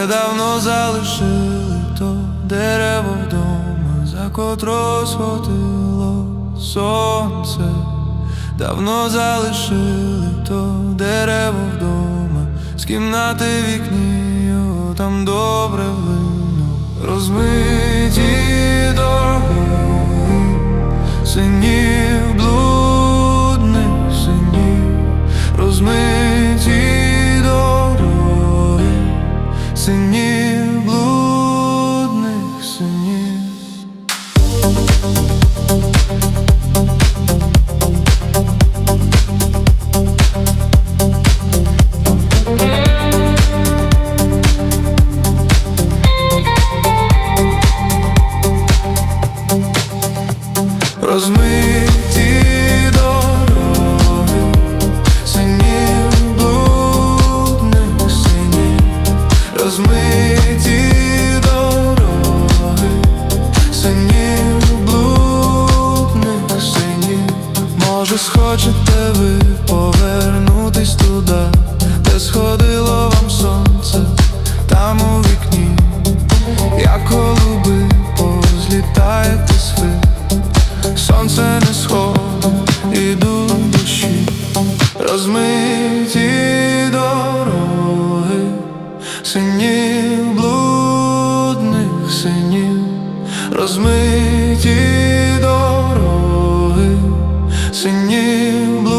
Ми давно залишили то дерево вдома, за котро схватило сонце, давно залишили то дерево вдома, з кімнати вікні його там добре вино, розмиті дороги сині. синів блудних синів. Розмиті Схочете ви повернутись туди, де сходило вам сонце, там у вікні, you.